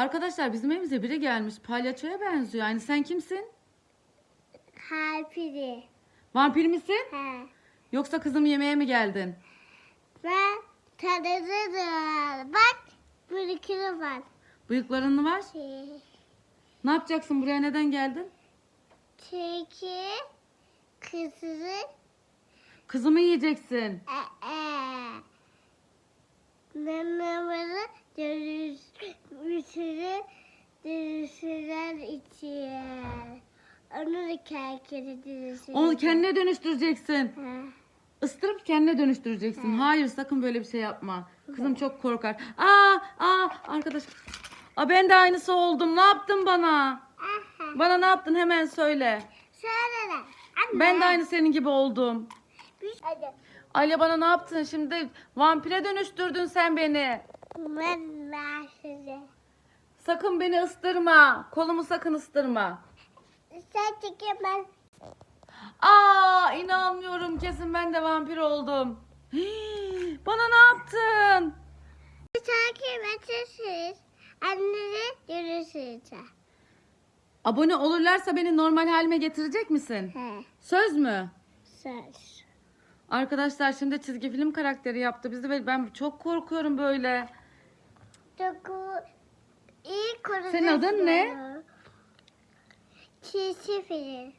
Arkadaşlar bizim evimize biri gelmiş. Palyaçoya benziyor. Yani sen kimsin? Harpiri. Vampir misin? He. Yoksa kızım yemeğe mi geldin? Ben tanıdım. Bak bırkırı var. Bıyıkların mı var? Şey, Ne yapacaksın? Buraya neden geldin? Çünkü kızı Kızımı yiyeceksin. e, e, Nanamını dönüş, Onu da kendine dönüştüren. Onu kendine dönüştüreceksin. He. Istırıp kendine dönüştüreceksin. Hayır sakın böyle bir şey yapma. Kızım çok korkar. Aa, aa arkadaş. Aa, ben de aynısı oldum. Ne yaptın bana? Aha. Bana ne yaptın hemen söyle. Söyle. Anne. Ben de aynı senin gibi oldum. Hadi. Alya bana ne yaptın şimdi? Vampire dönüştürdün sen beni. Ben ben size. Sakın beni ıstırma. Kolumu sakın ıstırma. Sen çekemez. Aa inanmıyorum kesin ben de vampir oldum. Hii, bana ne yaptın? Takip edersiniz. Annene görürsünüz. Abone olurlarsa beni normal halime getirecek misin? He. Söz mü? Söz. Arkadaşlar şimdi çizgi film karakteri yaptı bizi ve ben çok korkuyorum böyle. Doku iyi korudu. Senin adın ne? Çizgi film.